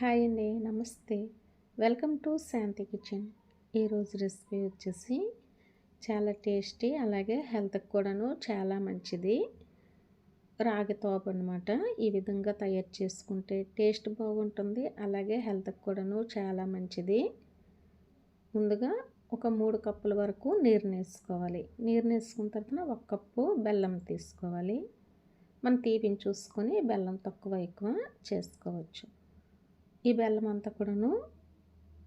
Hi అండి నమస్తే. Welcome to Shanti kitchen. ఈరోజు రెసిపీ వచ్చేసి చాలా టేస్టీ అలాగే హెల్త్కి కూడాను చాలా మంచిది. రాగి తోప అనమాట ఈ విధంగా తయారు చేసుకుంటే టేస్ట్ బాగుంటుంది అలాగే హెల్త్కి కూడాను చాలా మంచిది. ముందుగా ఒక మూడు కప్పుల వరకు నీరు వేసుకోవాలి. నీరు వేసుకున్న తర్వాత ఒక కప్పు బెల్లం తీసుకోవాలి. మనం తీపిని చూసుకొని బెల్లం తక్కువ ఎక్కువ చేసుకోవచ్చు. ఈ బెల్లం అంతా కూడాను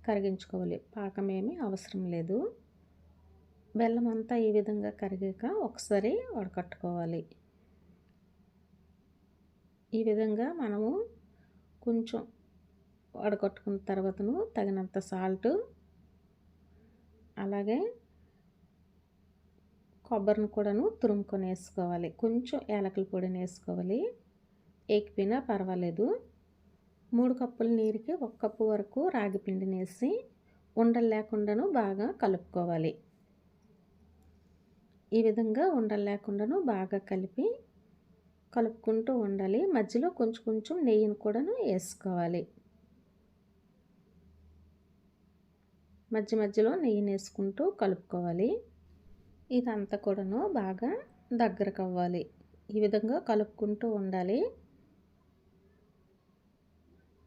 కరిగించుకోవాలి. పాకం ఏమీ అవసరం లేదు. బెల్లం అంతా ఈ విధంగా కరిగాక ఒకసారి వడకట్టుకోవాలి. ఈ విధంగా మనము కొంచెం వడకట్టుకున్న తర్వాతను తగినంత సాల్ట్ అలాగే కొబ్బరిని కూడాను తురుముకొని వేసుకోవాలి. కొంచెం యాలకుల పొడిని వేసుకోవాలి. ఎక్కిపోయినా పర్వాలేదు. మూడు కప్పుల నీరుకి ఒక కప్పు వరకు రాగి పిండిని వేసి ఉండలు లేకుండాను బాగా కలుపుకోవాలి. ఈ విధంగా ఉండలు లేకుండాను బాగా కలిపి కలుపుకుంటూ ఉండాలి. మధ్యలో కొంచెం కొంచెం నెయ్యిని కూడాను వేసుకోవాలి. మధ్య మధ్యలో నెయ్యిని వేసుకుంటూ కలుపుకోవాలి. ఇదంతా కూడాను బాగా దగ్గరకు అవ్వాలి ఈ విధంగా కలుపుకుంటూ ఉండాలి.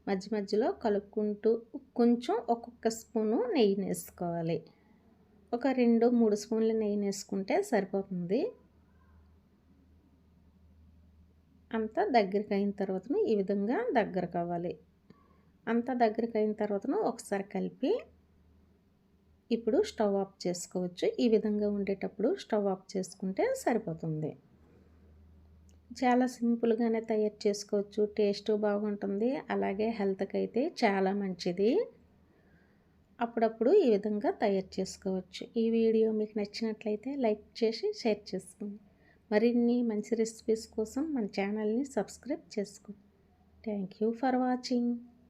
మధ్య మధ్యలో కలుపుకుంటూ కొంచెం ఒక్కొక్క స్పూను నెయ్యి వేసుకోవాలి. ఒక రెండు మూడు స్పూన్ల నెయ్యి వేసుకుంటే సరిపోతుంది. అంతా దగ్గరికి అయిన తర్వాత ఈ విధంగా దగ్గర కావాలి అంతా దగ్గరికి అయిన తర్వాత ఒకసారి కలిపి ఇప్పుడు స్టవ్ ఆఫ్ చేసుకోవచ్చు. ఈ విధంగా ఉండేటప్పుడు స్టవ్ ఆఫ్ చేసుకుంటే సరిపోతుంది. చాలా సింపుల్గానే తయారు చేసుకోవచ్చు. టేస్ట్ బాగుంటుంది. అలాగే హెల్త్కి అయితే చాలా మంచిది. అప్పుడప్పుడు ఈ విధంగా తయారు చేసుకోవచ్చు. ఈ వీడియో మీకు నచ్చినట్లయితే లైక్ చేసి షేర్ చేసుకోండి. మరిన్ని మంచి రెసిపీస్ కోసం మన ఛానల్ని సబ్స్క్రైబ్ చేసుకోండి. Thank you for watching.